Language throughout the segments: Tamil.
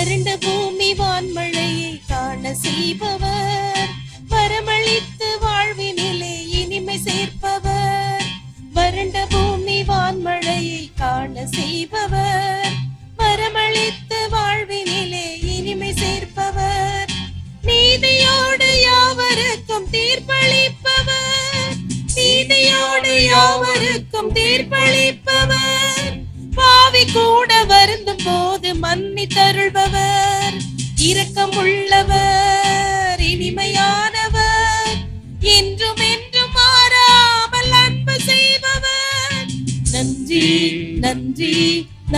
வறண்ட பூமி வான்மழையை காண செய்பவர். வரமளித்து வாழ்வினிலே இனிமை சேர்ப்பவர். வறண்ட பூமி வான்மழையை காண செய்பவர். வரமளித்து வாழ்வினிலே இனிமை சேர்ப்பவர். நீதியோடு யாவருக்கும் தீர்ப்பளிப்பவர். நீதியோடு யாவருக்கும் தீர்ப்பளிப்பவர். பாவி கூட வருந்தும் போது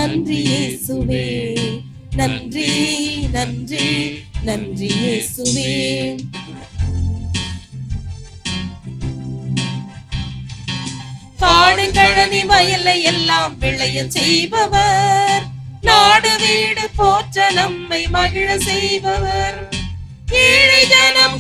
நன்றி இயேசுவே. நன்றி நன்றி நன்றி இயேசுவே. காடுகழனி வயலை எல்லாம் விளைய செய்பவர். நாடு வீடு போற்ற நம்மை மகிழ செய்பவர். ஏழை ஜனம்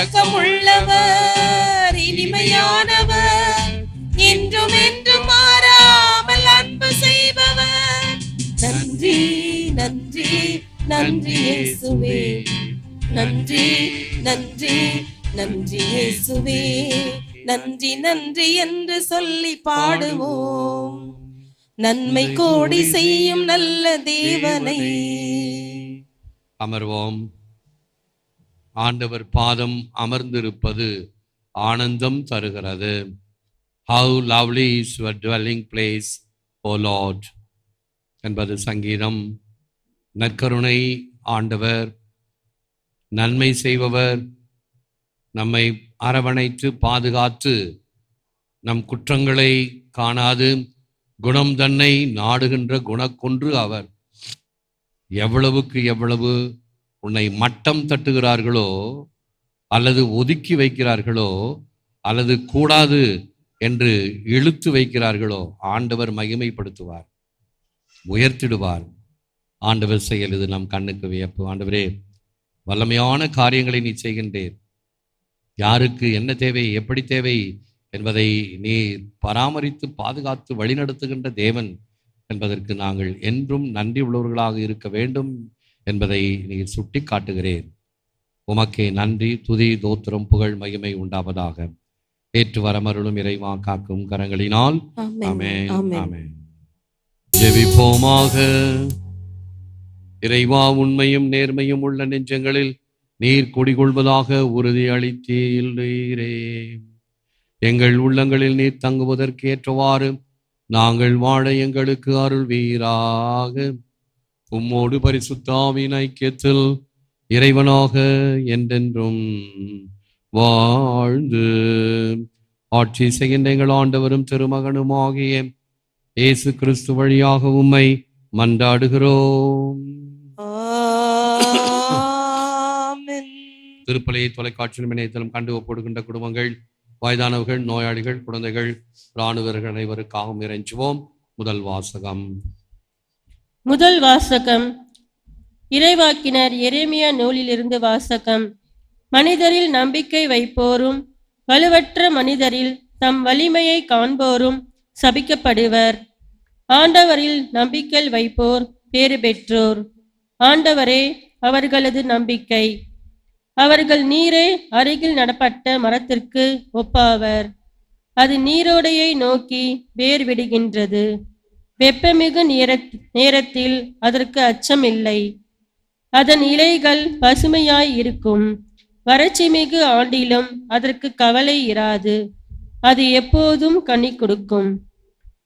இரக்கமுள்ளவர் இனிமையானவர் என்றும் என்றும் மாறாமல் அன்பு செய்பவர். நன்றி நன்றி நன்றி இயேசுவே. நன்றி நன்றி நன்றி இயேசுவே. நன்றி நன்றி என்று சொல்லி பாடுவோம். நன்மை கோடி செய்யும் நல்ல தேவனை. அமர்வோம். ஆண்டவர் பாதம் அமர்ந்திருப்பது ஆனந்தம் தருகிறது. How lovely is your dwelling place O Lord என்பது சங்கீதம். நற்கருணை ஆண்டவர். நன்மை செய்பவர். நம்மை அரவணைத்து பாதுகாத்து நம் குற்றங்களை காணாது. குணம் தன்னை நாடுகின்ற குணக்கொன்று அவர். எவ்வளவுக்கு எவ்வளவு உன்னை மட்டம் தட்டுகிறார்களோ அல்லது ஒதுக்கி வைக்கிறார்களோ அல்லது கூடாது என்று இழுத்து வைக்கிறார்களோ ஆண்டவர் மகிமைப்படுத்துவார் உயர்த்திடுவார். ஆண்டவர் செயல் இது நம் கண்ணுக்கு வியப்பு. ஆண்டவரே வல்லமையான காரியங்களை நீ செய்கின்றேன் யாருக்கு என்ன தேவை எப்படி தேவை என்பதை நீ பராமரித்து பாதுகாத்து வழிநடத்துகின்ற தேவன் என்பதற்கு நாங்கள் என்றும் நன்றி உள்ளவர்களாக இருக்க வேண்டும். என்பதை நீ சுட்டி காட்டுகிறேன் உமக்கே நன்றி துதி தோத்திரம் புகழ் மகிமை உண்டாவதாக. ஏற்று வரமருளும் இறைவா காக்கும் கரங்களினால். ஆமென் ஆமென் ஜெபிப்போமாக. இறைவா உண்மையும் நேர்மையும் உள்ள நெஞ்சங்களில் நீர் குடிகொள்வதாக உறுதி அளித்தீரே எங்கள் உள்ளங்களில் நீர் தங்குவதற்கு ஏற்றவாறு நாங்கள் வாழ எங்களுக்கு அருள் வீராக உம்மோடு பரிசுத்தாவின் ஐக்கியத்தில் இறைவனாக என்றென்றும் வாழ்ந்து ஆட்சி செய்கின்ற எங்கள் ஆண்டவரும் திருமகனுமாகிய இயேசு கிறிஸ்து வழியாக உம்மை மன்றாடுகிறோம். திருப்பலியை தொலைக்காட்சியிலும் இணையத்திலும் கண்டு ஒப்படுகின்ற குடும்பங்கள் வயதானவர்கள் நோயாளிகள் குழந்தைகள் இராணுவர்கள் அனைவருக்காகவும் இறைஞ்சுவோம். முதல் வாசகம். முதல் வாசகம். இறைவாக்கினர் எரேமியா நூலிலிருந்து வாசகம். மனிதரில் நம்பிக்கை வைப்போரும் வலுவற்ற மனிதரில் தம் வலிமையை காண்போரும் சபிக்கப்படுவர். ஆண்டவரில் நம்பிக்கை வைப்போர் பேறு பெற்றோர். ஆண்டவரே அவர்களது நம்பிக்கை. அவர்கள் நீரே அருகில் நடப்பட்ட மரத்திற்கு ஒப்பாவர். அது நீரோடையை நோக்கி வேர் விடுகின்றது வெப்பமிகு நேரத் நேரத்தில் அதற்கு அச்சமில்லை அதன் இலைகள் பசுமையாய் இருக்கும். வறட்சி மிகு ஆண்டிலும் அதற்கு கவலை இராது. அது எப்போதும் கனி கொடுக்கும்.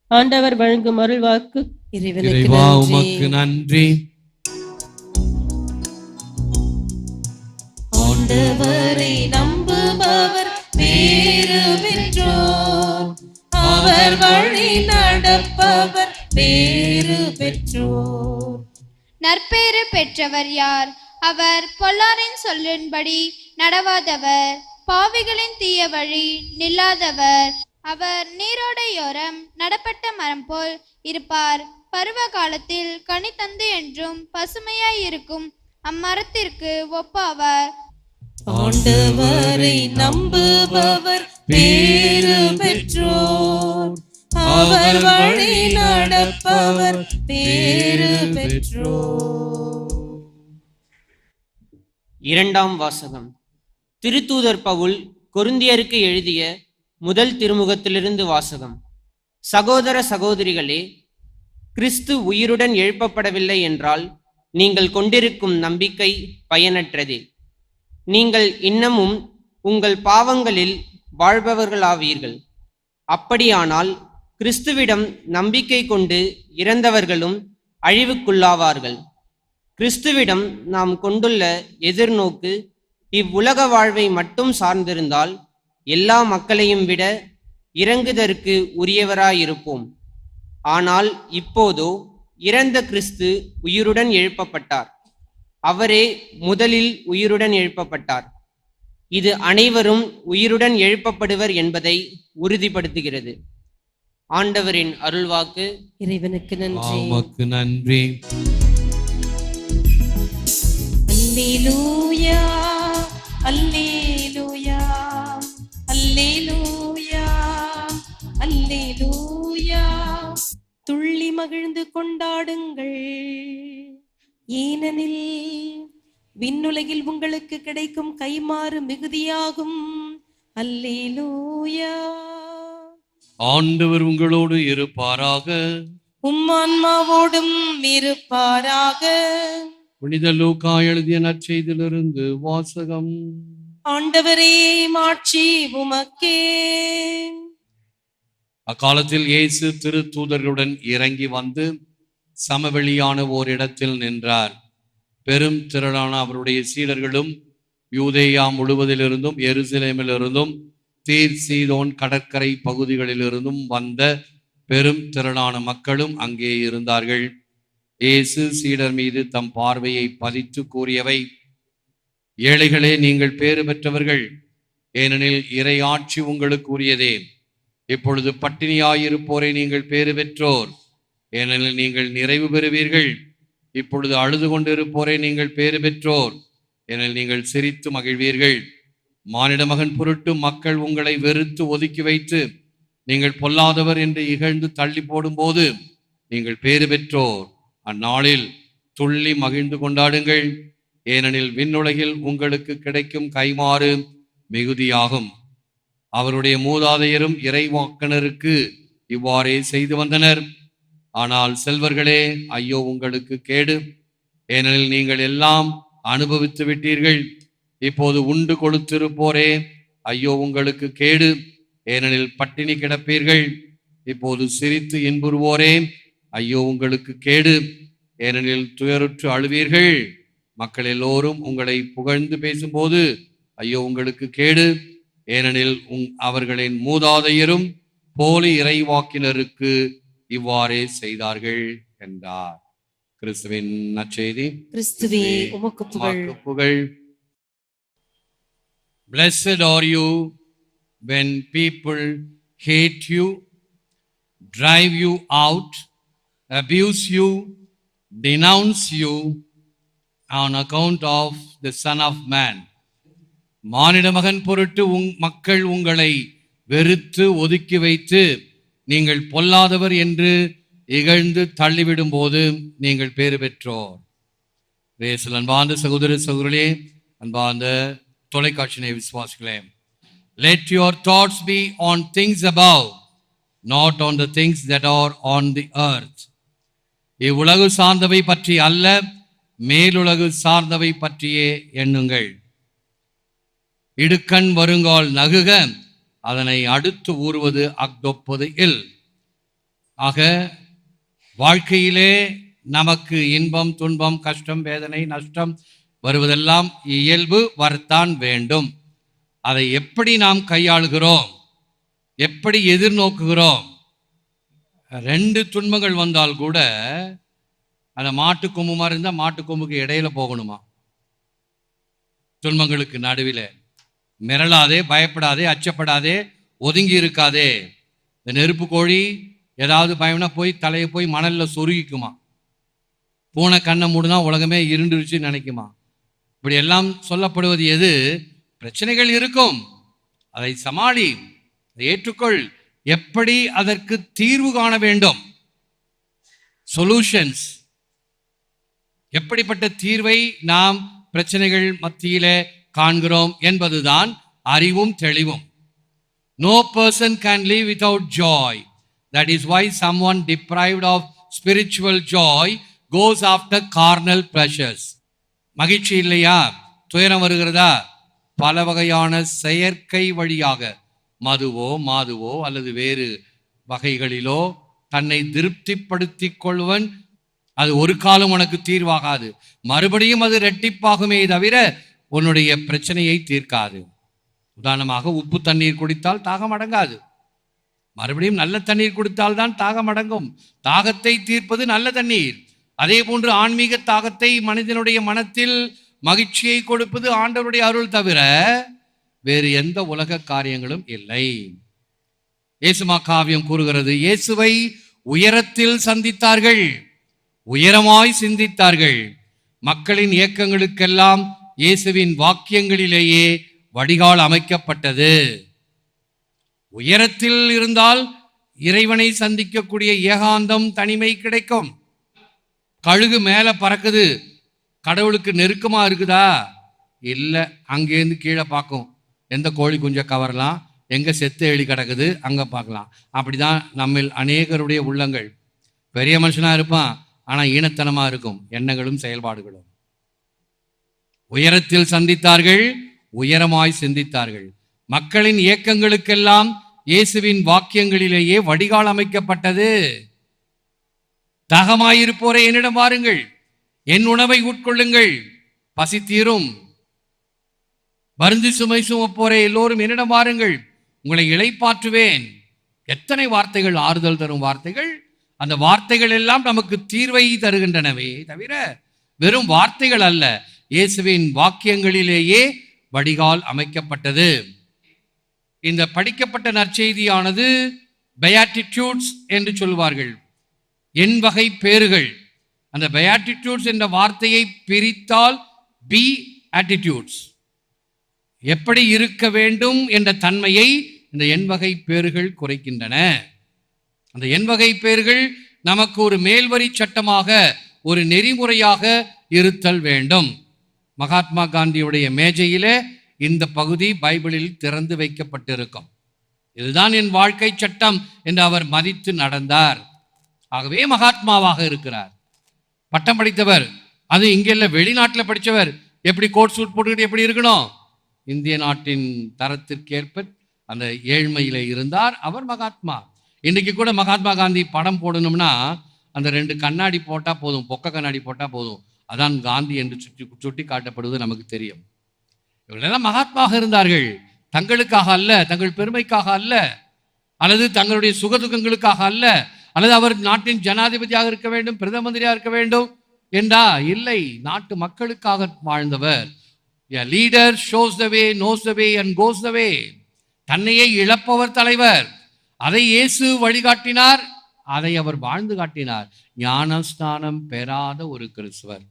ஆண்டவர் வழங்கும் அருள்வாக்கு. இறைவனுக்கு இறைவா நன்றி. உமக்கு நன்றி. ஆண்டவரை நம்புபவர் நற்பேறு பெற்றவர் யார்? அவர் பொல்லாரின் சொல்லின்படி நடவாதவர் பாவிகளின் தீய வழி நில்லாதவர். அவர் நீரோடையோரம் நடப்பட்ட மரம் போல் இருப்பார். பருவ காலத்தில் கனித்தந்து என்றும் பசுமையாய் இருக்கும் அம்மரத்திற்கு ஒப்பாவார். ஆண்டவரை நம்புபவர் பேரு பெற்றோர். அவர் வழி நடப்பவர் பேறு பெற்றோர். இரண்டாம் வாசகம். திருத்தூதர் பவுல் கொருந்தியருக்கு எழுதிய முதல் திருமுகத்திலிருந்து வாசகம். சகோதர சகோதரிகளே கிறிஸ்து உயிருடன் எழுப்பப்படவில்லை என்றால் நீங்கள் கொண்டிருக்கும் நம்பிக்கை பயனற்றதே. நீங்கள் இன்னமும் உங்கள் பாவங்களில் வாழ்பவர்களாவீர்கள். அப்படியானால் கிறிஸ்துவிடம் நம்பிக்கை கொண்டு இறந்தவர்களும் அழிவுக்குள்ளாவார்கள். கிறிஸ்துவிடம் நாம் கொண்டுள்ள எதிர்நோக்கு இவ்வுலக வாழ்வை மட்டும் சார்ந்திருந்தால் எல்லா மக்களையும் விட இறங்குதற்கு உரியவராயிருப்போம். ஆனால் இப்போதோ இறந்த கிறிஸ்து உயிருடன் எழுப்பப்பட்டார். அவரே முதலில் உயிருடன் எழுப்பப்பட்டார். இது அனைவரும் உயிருடன் எழுப்பப்படுவர் என்பதை உறுதிப்படுத்துகிறது. ஆண்டவரின் அருள்வாக்கு. இறைவனுக்கு நன்றி. உமக்கு நன்றி. அல்லேலூயா அல்லேலூயா அல்லேலூயா அல்லேலூயா. துள்ளி மகிழ்ந்து கொண்டாடுங்கள். ஏனெனில் விண்ணுலகில் உங்களுக்கு கிடைக்கும் கைமாறு மிகுதியாகும். அல்லேலூயா. ஆண்டவர் உங்களோடு இருப்பாராக. உம்மான்மாவோடும் இருப்பாராக. புனித லூக்கா எழுதிய நற்செய்தியிலிருந்து வாசகம். ஆண்டவரே மாட்சி உமக்கே. அக்காலத்தில் இயேசு திருத்தூதர்களுடன் இறங்கி வந்து சமவெளியான ஓரிடத்தில் நின்றார். பெரும் திரளான அவருடைய சீடர்களும் யூதேயா முழுவதிலிருந்தும் எருசலேமிலிருந்தும் தீர் சீதோன் கடற்கரை பகுதிகளிலிருந்தும் வந்த பெரும் திரளான மக்களும் அங்கே இருந்தார்கள். இயேசு சீடர் மீது தம் பார்வையை பதித்து கூறியவை ஏழைகளே நீங்கள் பேறு பெற்றவர்கள். ஏனெனில் இறையாட்சி உங்களுக்கு உரியதே. இப்பொழுது பட்டினியாயிருப்போரை நீங்கள் பேறு பெற்றோர். ஏனெனில் நீங்கள் நிறைவு பெறுவீர்கள். இப்பொழுது அழுது கொண்டிருப்போரை நீங்கள் பேறு பெற்றோர். ஏனெனில் நீங்கள் சிரித்து மகிழ்வீர்கள். மானிட மகன் பொருட்டு மக்கள் உங்களை வெறுத்து ஒதுக்கி வைத்து நீங்கள் பொல்லாதவர் என்று இகழ்ந்து தள்ளி போடும்போது நீங்கள் பேறு பெற்றோர். அந்நாளில் துள்ளி மகிழ்ந்து கொண்டாடுங்கள். ஏனெனில் விண்ணுலகில் உங்களுக்கு கிடைக்கும் கைமாறு மிகுதியாகும். அவருடைய மூதாதையரும் இறைவாக்கனருக்கு இவ்வாறே செய்து வந்தனர். ஆனால் செல்வர்களே ஐயோ உங்களுக்கு கேடு. ஏனெனில் நீங்கள் எல்லாம் அனுபவித்து விட்டீர்கள். இப்போது உண்டு கொளுத்திருப்போரே ஐயோ உங்களுக்கு கேடு. ஏனெனில் பட்டினி கிடப்பீர்கள். இப்போது சிரித்து இன்புறுவோரே. ஐயோ உங்களுக்கு கேடு. ஏனெனில் துயருற்று அழுவீர்கள். மக்கள் எல்லோரும் உங்களை புகழ்ந்து பேசும்போது ஐயோ உங்களுக்கு கேடு. ஏனெனில் உங் அவர்களின் மூதாதையரும் போலி இறைவாக்கினருக்கு இவ்வாறே செய்தார்கள் என்றார். கிறிஸ்துவின் நற்செய்தி. கிறிஸ்துவே புகழ். Blessed are you when people hate you, drive you out, abuse you, denounce you on account of the Son of Man. மானிட மகன் பொருட்டு உங் மக்கள் உங்களை வெறுத்து ஒதுக்கி வைத்து நீங்கள் பொல்லாதவர் என்று இகழ்ந்து தள்ளிவிடும் போது நீங்கள் பேறு பெற்றோர் ரேசல் அன்பார்ந்த சகோதர சகோதரே அன்பார்ந்த தொலைக்காட்சி விசுவாசிகளே. Let your thoughts be on things above not on the things that are on the earth இவ்வுலகு சார்ந்தவை பற்றி அல்ல மேலுலகு சார்ந்தவை பற்றியே எண்ணுங்கள். இடுக்கண் வருங்கால் நகுக அதனை அடுத்து ஊறுவது அக்தொப்பது இல். ஆக வாழ்க்கையிலே நமக்கு இன்பம் துன்பம் கஷ்டம் வேதனை நஷ்டம் வருவதெல்லாம் இயல்பு வரத்தான் வேண்டும். அதை எப்படி நாம் கையாளுகிறோம்? எப்படி எதிர்நோக்குகிறோம்? ரெண்டு துன்பங்கள் வந்தால் கூட அந்த மாட்டு மாதிரி இருந்தால் மாட்டு கொம்புக்கு இடையில போகணுமா? துன்பங்களுக்கு நடுவில். மிரளாதே பயப்படாதே அச்சப்படாதே ஒதுங்கி இருக்காதே. இந்த நெருப்பு கோழி ஏதாவது பயம்னா போய் தலையை போய் மணலில் சொருகிக்குமா? பூனை கண்ணை மூடுனா உலகமே இருண்டுருச்சு நினைக்குமா? இப்படி எல்லாம் சொல்லப்படுவது எது? பிரச்சனைகள் இருக்கும். அதை சமாளி அதை ஏற்றுக்கொள். எப்படி அதற்கு தீர்வு காண வேண்டும்? சொல்யூஷன்ஸ் எப்படிப்பட்ட தீர்வை நாம் பிரச்சனைகள் மத்தியிலே காண்கிறோம் என்பதுதான் அறிவும் தெளிவும். No person can live without joy that is why someone deprived of spiritual joy goes after carnal pressures மகிழ்ச்சி இல்லையா? துயரம் வருகிறதா? பல வகையான செயற்கை வழியாக மதுவோ மாதுவோ அல்லது வேறு வகைகளிலோ தன்னை திருப்திப்படுத்தி கொள்வன் அது ஒரு காலம் உனக்கு தீர்வாகாது. மறுபடியும் அது ரெட்டிப்பாகுமே தவிர உன்னுடைய பிரச்சனையை தீர்க்காது. உதாரணமாக உப்பு தண்ணீர் குடித்தால் தாகம் அடங்காது. மறுபடியும் நல்ல தண்ணீர் குடித்தால் தான் தாகம் அடங்கும். தாகத்தை தீர்ப்பது நல்ல தண்ணீர். அதே போன்று ஆன்மீக தாகத்தை மனிதனுடைய மனத்தில் மகிழ்ச்சியை கொடுப்பது ஆண்டவருடைய அருள் தவிர வேறு எந்த உலக காரியங்களும் இல்லை. இயேசுமா காவியம் கூறுகிறது இயேசுவை உயரத்தில் சந்தித்தார்கள் உயரமாய் சிந்தித்தார்கள். மக்களின் இயக்கங்களுக்கெல்லாம் இயேசுவின் வாக்கியங்களிலேயே வடிகால் அமைக்கப்பட்டது. உயரத்தில் இருந்தால் இறைவனை சந்திக்கக்கூடிய ஏகாந்தம் தனிமை கிடைக்கும். கழுகு மேலே பறக்குது. கடவுளுக்கு நெருக்கமா இருக்குதா? இல்லை. அங்கேருந்து கீழே பார்க்கும். எந்த கோழி குஞ்சை கவரலாம்? எங்க செத்து எலி கிடக்குது? அங்க பார்க்கலாம். அப்படிதான் நம்மில் அநேகருடைய உள்ளங்கள். பெரிய மனுஷனா இருப்பான் ஆனா ஈனத்தனமாக இருக்கும். எண்ணங்களும் செயல்பாடுகளும். உயரத்தில் சந்தித்தார்கள் உயரமாய் சிந்தித்தார்கள். மக்களின் இயக்கங்களுக்கெல்லாம் இயேசுவின் வாக்கியங்களிலேயே வடிகால் அமைக்கப்பட்டது. தாகமாயிருப்போரை என்னிடம் வாருங்கள். என் உணவை உட்கொள்ளுங்கள். பசி தீரும். வருந்தி சுமை சுமப்போரை எல்லோரும் என்னிடம் வாருங்கள். உங்களை இழைப்பாற்றுவேன் எத்தனை வார்த்தைகள் ஆறுதல் தரும் வார்த்தைகள்? அந்த வார்த்தைகள் எல்லாம் நமக்கு தீர்வை தருகின்றனவே தவிர வெறும் வார்த்தைகள் அல்ல. இயேசுவின் வாக்கியங்களிலேயே வடிகால் அமைக்கப்பட்டது. இந்த படிக்கப்பட்ட நற்செய்தியானது பயாட்டிடியூட்ஸ் என்று சொல்வார்கள். என் வகை பேறுகள். அந்த பயாட்டிடியூட்ஸ் என்ற வார்த்தையை பிரித்தால் பி ஆட்டிடியூட்ஸ் எப்படி இருக்க வேண்டும் என்ற தன்மையை இந்த எண் வகை பேறுகள் குறைக்கின்றன. அந்த எண் வகை பேறுகள் நமக்கு ஒரு மேல்வரி சட்டமாக ஒரு நெறிமுறையாக இருத்தல் வேண்டும். மகாத்மா காந்தியுடைய மேஜையிலே இந்த பகுதி பைபிளில் திறந்து வைக்கப்பட்டிருக்கும். இதுதான் என் வாழ்க்கை சட்டம் என்று அவர் மதித்து நடந்தார். ஆகவே மகாத்மாவாக இருக்கிறார். பட்டம் படித்தவர் அது இங்க இல்ல வெளிநாட்டில் படித்தவர். எப்படி கோட் சூட் போட்டுக்கிட்டு எப்படி இருக்கணும்? இந்திய நாட்டின் தரத்திற்கேற்ப அந்த ஏழ்மையில இருந்தார் அவர் மகாத்மா. இன்னைக்கு கூட மகாத்மா காந்தி படம் போடணும்னா அந்த ரெண்டு கண்ணாடி போட்டால் போதும் பொக்க கண்ணாடி போட்டால் போதும். அதான் காந்தி என்று சுற்றி சுட்டி காட்டப்படுவது நமக்கு தெரியும். இவர்களெல்லாம் மகாத்மாக இருந்தார்கள். தங்களுக்காக அல்ல தங்கள் பெருமைக்காக அல்ல. அல்லது தங்களுடைய சுகதுக்கங்களுக்காக அல்ல. அல்லது அவர் நாட்டின் ஜனாதிபதியாக இருக்க வேண்டும் பிரதம மந்திரியாக இருக்க வேண்டும் என்றா? இல்லை. நாட்டு மக்களுக்காக வாழ்ந்தவர். Leader shows the way knows the way and goes the way தன்னையே இழப்பவர் தலைவர். அதை இயேசு வழிகாட்டினார். அதை அவர் வாழ்ந்து காட்டினார். ஞானஸ்தானம் பெறாத ஒரு கிறிஸ்துவர்.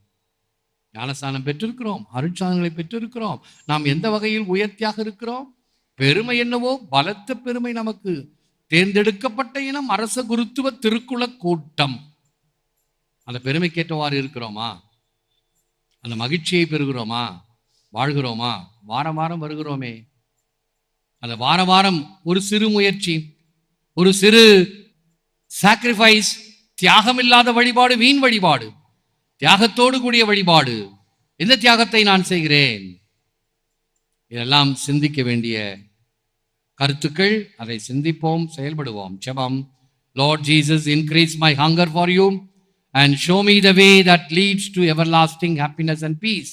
ஞானஸ்தானம் பெற்றிருக்கிறோம். அருட்சாதனங்களை பெற்றிருக்கிறோம். நாம் எந்த வகையில் உயர்த்தியாக இருக்கிறோம்? பெருமை என்னவோ? பலத்த பெருமை நமக்கு. தேர்ந்தெடுக்கப்பட்ட இனம் அரச குருத்துவ திருக்குள கூட்டம். அந்த பெருமைக்கேற்றவாறு இருக்கிறோமா? அந்த மகிழ்ச்சியை பெறுகிறோமா? வாழ்கிறோமா? வாரம் வாரம் வருகிறோமே. அந்த வார வாரம் ஒரு சிறு முயற்சி ஒரு சிறு சாக்ரிஃபைஸ் தியாகமில்லாத வழிபாடு வீண் வழிபாடு தியாகத்தோடு கூடிய வழிபாடு. எந்த தியாகத்தை நான் செய்கிறேன்? இதெல்லாம் சிந்திக்க வேண்டிய கருத்துக்கள் அதை சிந்திப்போம் செயல்படுவோம். ஜெபம். Lord Jesus increase my hunger for you and show me the way that leads to everlasting happiness and peace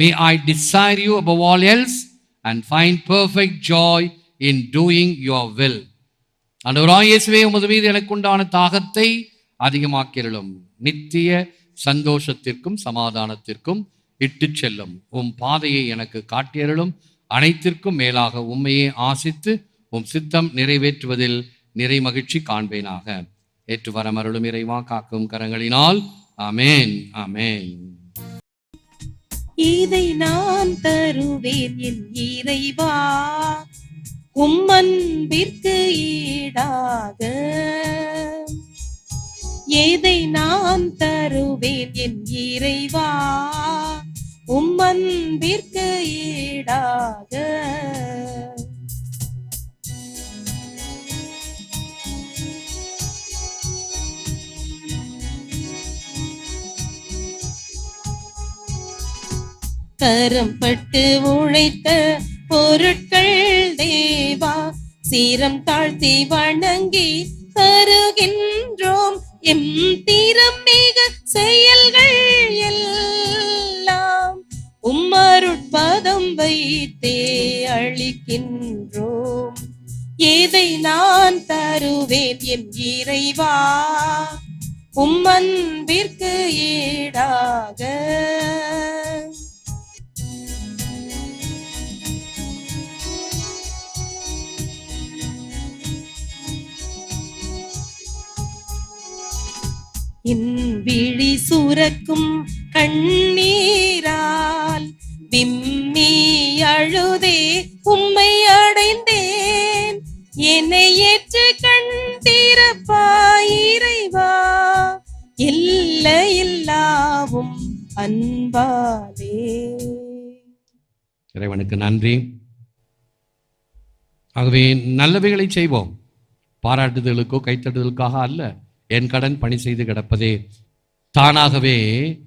may I desire you above all else and find perfect joy in doing your will. ஆண்டவராய் இயேசுவே உமது மீது எனக்கு உண்டான தாகத்தை அதிகமாக்கிரலும் நித்திய சந்தோஷத்திற்கும் சமாதானத்திற்கும் இட்டு செல்லும். உம் பாதையை எனக்கு காட்டியருளும். அனைத்திற்கும் மேலாக உண்மையை ஆசித்து உம் சித்தம் நிறைவேற்றுவதில் நிறை மகிழ்ச்சி காண்பேனாக. ஏற்று வரமருளும் இறைவா காக்கும் கரங்களினால். ஆமேன் ஆமேன். இதை நான் தருவேன் என் இறைவா. உம்மன்பிற்கு ஈடாக. எதை நான் தருவேன் என் இறைவா. உம்மன்பிற்கு ஈடாக. கரம் பட்டு உழைத்த பொருட்கள் தேவா சீரம் தாழ்த்தி வணங்கி தருகின்றோம் எம் தீரம் மிக செயல்கள் உம்மருட்பதம் வைத்தே அளிக்கின்றோம். எதை நான் தருவேன் என் இறைவா. உம்மன்பிற்கு ஈடாக. இன் விழி சுரக்கும் கண்ணீரா. விம்மி அழுதே உம்மை அடைந்தேன். என்னை ஏற்று கண் தீரப்பாயிரைவா இல்லை இல்லாவும் அன்பாலே. இறைவனுக்கு நன்றி. ஆகவே நல்லவைகளை செய்வோம். பாராட்டுதலுக்கோ கைத்தட்டுதலுக்காக அல்ல என் கடன் பணி செய்து கிடப்பதே. தானாகவே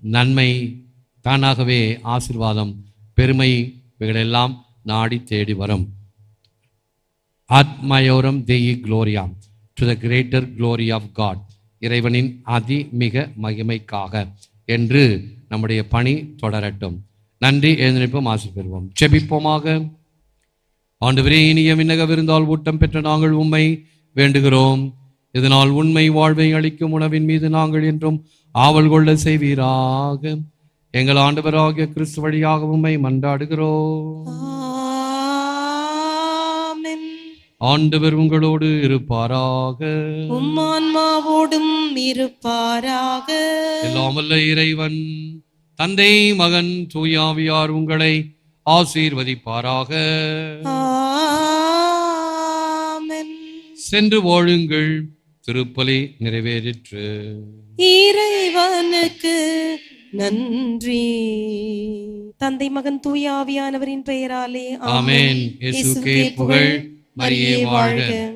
நன்மை தானாகவே ஆசிர்வாதம் பெருமை இவைகளெல்லாம் நாடி தேடி வரும். ஆத்மயோரம் தேயி Gloria to the greater glory of God இறைவனின் அதி மிக மகிமைக்காக என்று நம்முடைய பணி தொடரட்டும். நன்றி எழுந்திருப்போம் ஆசை பெறுவோம். செபிப்போமாக ஆண்டுவரே இனிய விண்ணக விருந்தால் ஊட்டம் பெற்ற நாங்கள் உண்மை வேண்டுகிறோம். இதனால் உண்மை வாழ்வை அளிக்கும் உணவின் மீது நாங்கள் என்றும் ஆவல் கொள்ள செய்வீராக. எங்கள் ஆண்டவராகிய கிறிஸ்து வழியாக உம்மை மன்றாடுகிறோம். ஆண்டவர் உங்களோடு இருப்பாராக. உம்மான்மாவோடும் இருப்பாராக. எல்லாம் வல்ல இறைவன் தந்தை மகன் தூயாவியார் உங்களை ஆசீர்வதிப்பாராக. சென்று வாழுங்கள் திருப்பலி நிறைவேறிற்று. இறைவனுக்கு நன்றி. தந்தை மகன் தூய ஆவியானவரின் பெயராலே ஆமென். புகழ். மரியே வாழ்க.